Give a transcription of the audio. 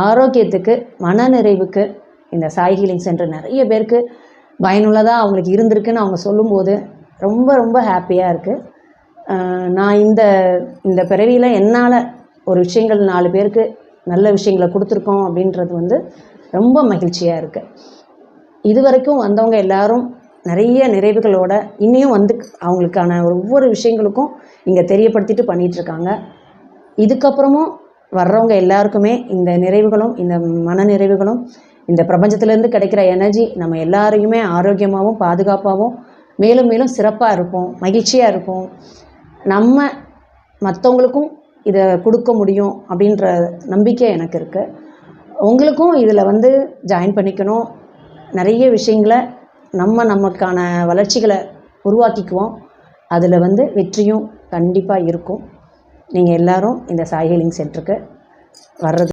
ஆரோக்கியத்துக்கு மனநிறைவுக்கு இந்த Sai healing centre நிறைய பேருக்கு பயனுள்ளதாக அவங்களுக்கு இருந்திருக்குன்னு அவங்க சொல்லும்போது ரொம்ப ரொம்ப ஹாப்பியாக இருக்குது நான் இந்த இந்த பிறவியில் என்னால் ஒரு விஷயங்கள் நாலு பேருக்கு நல்ல விஷயங்களை கொடுத்துருக்கோம் அப்படின்றது வந்து ரொம்ப மகிழ்ச்சியாக இருக்குது இது வரைக்கும் வந்தவங்க எல்லாரும் நிறைய நிறைவுகளோட இன்னையும் வந்து அவங்களுக்கான ஒவ்வொரு விஷயங்களுக்கும் இங்கே தெரியப்படுத்திட்டு பண்ணிகிட்ருக்காங்க இதுக்கப்புறமும் வர்றவங்க எல்லாருக்குமே இந்த நிறைவுகளும் இந்த மன நிறைவுகளும் இந்த பிரபஞ்சத்திலேருந்து கிடைக்கிற எனர்ஜி நம்ம எல்லாரையுமே ஆரோக்கியமாகவும் பாதுகாப்பாகவும் மேலும் மேலும் சிறப்பாக இருப்போம் மகிழ்ச்சியாக இருப்போம். நம்ம மற்றவங்களுக்கும் இதை கொடுக்க முடியும் அப்படின்ற நம்பிக்கை எனக்கு இருக்குது உங்களுக்கும் இதில் வந்து ஜாயின் பண்ணிக்கணும். நிறைய விஷயங்களை நம்ம நமக்கான வளர்ச்சிகளை உருவாக்கிக்குவோம். அதில் வந்து வெற்றியும் கண்டிப்பாக இருக்கும். நீங்கள் எல்லோரும் இந்த சாய் ஹீலிங் சென்டருக்கு வர்றது